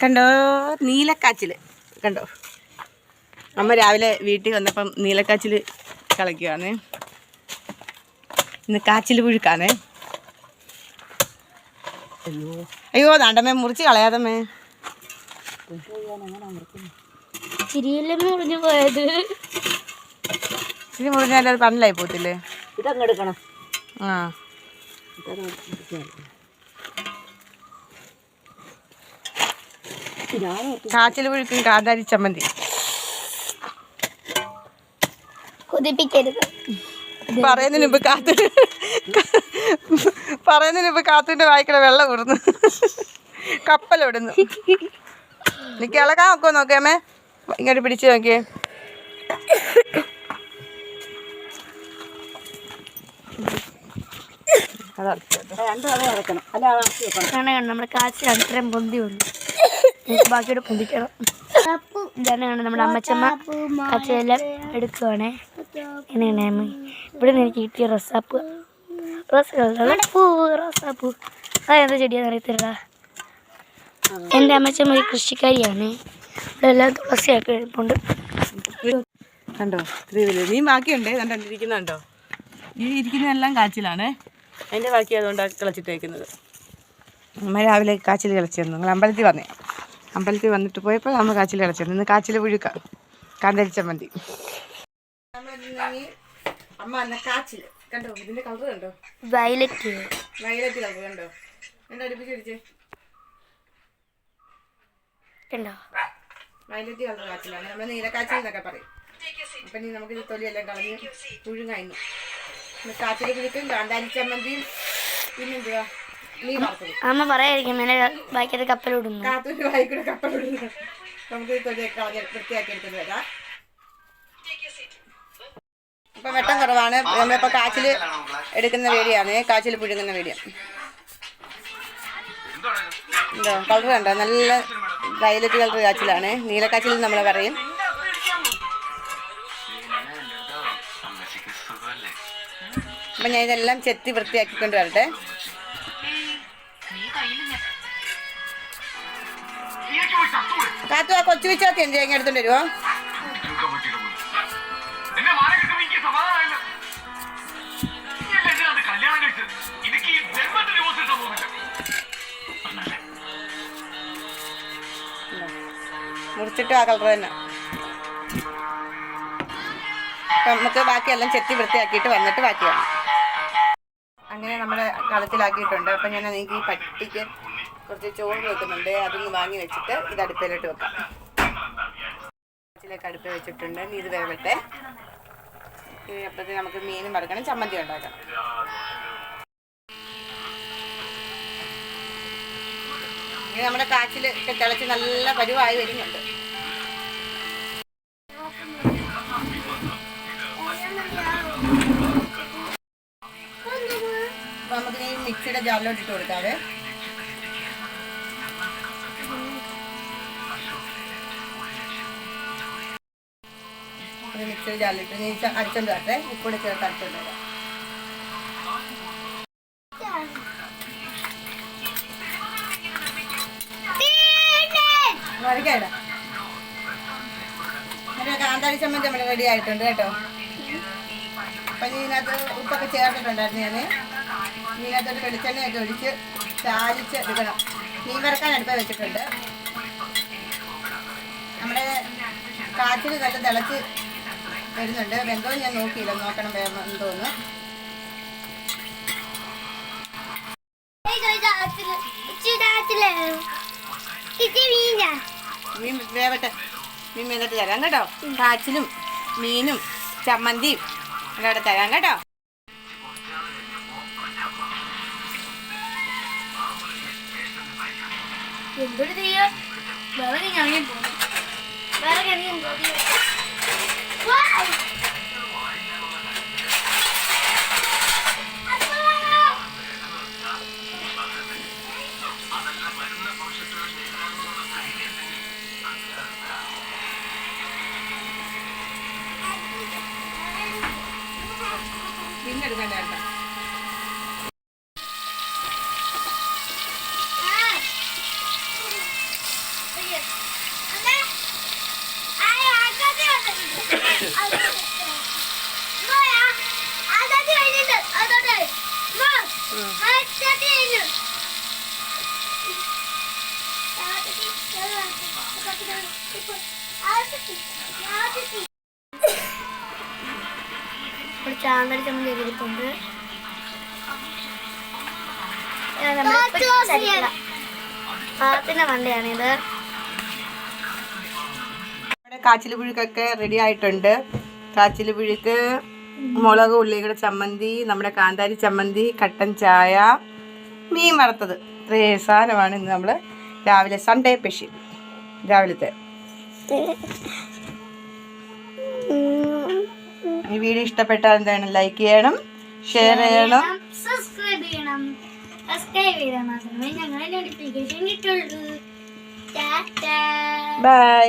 കണ്ടോ? നീലക്കാച്ചിൽ കണ്ടോ? അമ്മ രാവിലെ വീട്ടിൽ വന്നപ്പം നീലക്കാച്ചിൽ കളിക്കുകയാണ് ഇന്ന് കാച്ചിൽ പുഴുക്കാണ്. അയ്യോ അയ്യോ ദാണ്ടമ്മേ മുറിച്ച് കളയാതമ്മേ. മുറിഞ്ഞു പോയത്. ഇനി മുറിഞ്ഞാൽ അത് പന്നലായി പോത്തില്ലേ ഇതങ്ങെടുക്കണം ആ. കാച്ചിൽ പുഴുക്കും കാന്താരി ചമ്മന്തി കൊതിപ്പിക്കരുത്. പറയുന്നതിന് മുമ്പ് കാത്തു പറയുന്നതിന് മുമ്പ് കാത്തുവിന്റെ വായിക്കണ വെള്ളം വിടുന്നു കപ്പലിടുന്നു നീ കിളക്കാൻ നോക്കോ നോക്കിയമ്മേ ഇങ്ങോട്ട് പിടിച്ചു നോക്കിയേ. നമ്മുടെ കാച്ചിൽ അത്രയും പൊന്തി വന്നു. നമുക്ക് ബാക്കിയോട് പൊന്തിക്കണം. ഇതാണ് നമ്മുടെ അമ്മച്ചമ്മ കച്ചെല്ലാം എടുക്കുവാണേ. എങ്ങനെയാണ് അമ്മ. ഇവിടെ നിന്ന് എനിക്ക് കിട്ടിയ റസാപ്പ്. റോസ് പൂ റോസാപ്പൂ. അതെന്താ ചെടിയാന്ന് അറിയത്തില്ല എന്റെ അമ്മച്ചമ്മ ഒരു കൃഷിക്കാരിയാണ്. ഇവിടെ എല്ലാം തുളസിയൊക്കെ എഴുപ്പുണ്ട് കണ്ടോ? നീ ബാക്കിയുണ്ട്. കണ്ടോ? ഈ ഇരിക്കുന്നതെല്ലാം കാച്ചിലാണ്. അതിന്റെ ബാക്കി അതുകൊണ്ടാണ് കിളച്ചിട്ടേക്കുന്നത്. അമ്മ രാവിലെ കാച്ചിൽ കിളച്ചിരുന്നു. നിങ്ങൾ അമ്പലത്തിൽ വന്നേ. അമ്പലത്തിൽ വന്നിട്ട് പോയപ്പോൾ നമ്മൾ കാച്ചിൽ കിളച്ചിരുന്നു ഇന്ന് കാച്ചിൽ പുഴുക്ക. കാന്തരിച്ച ചമ്മന്തി. അമ്മ അന്ന കാച്ചിൽ. കണ്ടോ? ഇതിന്റെ കളർ കണ്ടോ? വയലറ്റ് വയലറ്റ് കളർ കണ്ടോ? കണ്ടോ? വയലറ്റ് കളർ കാച്ചിലാണ്. നമ്മൾ നീലക്കാച്ചിൽ എന്നൊക്കെ പറയും. അപ്പം ഇനി നമുക്ക് തൊലിയെല്ലാം കളഞ്ഞ് പുഴുങ്ങായിരുന്നു കാച്ചിൽ പുഴുക്കും കാന്താരി ചമ്മന്തിയും. പിന്നെന്തുവാ അമ്മ പറയായിരിക്കും എന്നെ ബാക്കിയത് കപ്പലിടുന്നു കാത്തൂര് വായിക്കൂടെ കപ്പലിടുന്നു നമുക്ക് കളഞ്ഞ് വൃത്തിയാക്കി എടുത്തിട്ട് വരാം. ഇപ്പം വെട്ടം കുറവാണ്. നമ്മളിപ്പോൾ കാച്ചിൽ എടുക്കുന്ന വേടിയാണ് കാച്ചിൽ പുഴുങ്ങുന്ന വേടിയ എന്തോ കളർ കണ്ടോ? നല്ല വയലറ്റ് കളർ കാച്ചിലാണ്. നീലക്കാച്ചിൽ നമ്മൾ പറയും അപ്പം ഞാൻ ഇതെല്ലാം ചെത്തി വൃത്തിയാക്കിക്കൊണ്ട് വരട്ടെ. കാത്തു ആ കൊച്ചു വെച്ചൊക്കെ എന്ത് തേങ്ങ എടുത്തോണ്ട് വരുമോ മുറിച്ചിട്ട് ആ കളർ തന്നെ. നമുക്ക് ബാക്കിയെല്ലാം ചെത്തി വൃത്തിയാക്കിയിട്ട് വന്നിട്ട് ബാക്കിയാണ് അങ്ങനെ നമ്മുടെ കളത്തിലാക്കിയിട്ടുണ്ട് അപ്പം ഞാൻ നിങ്ങൾക്ക് ഈ പട്ടിക്ക് കുറച്ച് ചോറ് വെക്കുന്നുണ്ട്. അതൊന്ന് വാങ്ങി വെച്ചിട്ട് ഇത് അടുപ്പിലോട്ട് വെക്കാം. ിലേക്ക് അടുപ്പ് വെച്ചിട്ടുണ്ട്. ഇത് വേവട്ടെ. ഇനി അപ്പോഴത്തേക്ക് നമുക്ക് മീനും വറക്കണം ചമ്മന്തി ഉണ്ടാക്കണം ഇനി നമ്മുടെ കാച്ചിൽ തിളച്ച് നല്ല പരുവായി വരുന്നുണ്ട്. അപ്പൊ നമുക്ക് ഈ മിക്സിയുടെ ജാറിലോട്ട് ഇട്ട് കൊടുക്കാവേ. ഒരു മിക്സിയുടെ ജാറിലിട്ട് നീ അടിച്ചോണ്ട് വരട്ടെ. ഉപ്പൂടെ ചേർത്ത് അടിച്ചോണ്ട് വരാം. വരയ്ക്കാടാ ഒരു കാന്താരി ചമ്മന്തി നമ്മൾ റെഡി ആയിട്ടുണ്ട് കേട്ടോ. അപ്പം ഇതിനകത്ത് ഉപ്പൊക്കെ ചേർത്തിട്ടുണ്ടായിരുന്നു ഞാൻ ഇതിനകത്തോട്ട് വെളിച്ചെണ്ണയൊക്കെ ഒഴിച്ച് ചാലിച്ച് എടുക്കണം. മീൻ വറക്കാൻ അടുപ്പ് വെച്ചിട്ടുണ്ട്. നമ്മുടെ കാച്ചിൽ കണ്ട് തിളച്ച് വരുന്നുണ്ട്. വെന്തോ ഞാൻ നോക്കിയില്ല. നോക്കണം വേണം തോന്നുന്നു മീൻ വേവട്ടെ. മീൻ വെന്തിട്ട് തരാം കേട്ടോ. കാച്ചിലും മീനും ചമ്മന്തിയും അവിടെ തരാം കേട്ടോ. എന്തൊരു ചെയ്യാ വിറക് ഞങ്ങി പോന്നു. വിറക് ഇറങ്ങി പിന്നെ എടുക്കണ്ട ഒരു ചമ്മന്തി. പാത്തിന്റെ വണ്ടിയാണിത് കാച്ചിൽ പുഴുക്കൊക്കെ റെഡി ആയിട്ടുണ്ട്. കാച്ചിൽ പുഴുക്ക് മുളക് ഉള്ളിയുടെ ചമ്മന്തി നമ്മുടെ കാന്താരി ചമ്മന്തി കട്ടൻ ചായ മീൻ വറുത്തത്. ഇത്രയും സാധനമാണ് ഇന്ന് നമ്മൾ രാവിലെ സൺഡേ സ്പെഷ്യൽ രാവിലത്തെ ഈ വീഡിയോ ഇഷ്ടപ്പെട്ടാൽ എന്താണ്? ലൈക്ക് ചെയ്യണം ഷെയർ ചെയ്യണം. സബ്സ്ക്രൈബ് ചെയ്യണം. സബ്സ്ക്രൈബ് ചെയ്താൽ മാത്രമേ ഞങ്ങളെ നോട്ടിഫിക്കേഷൻ കിട്ടുള്ളൂ. ബൈ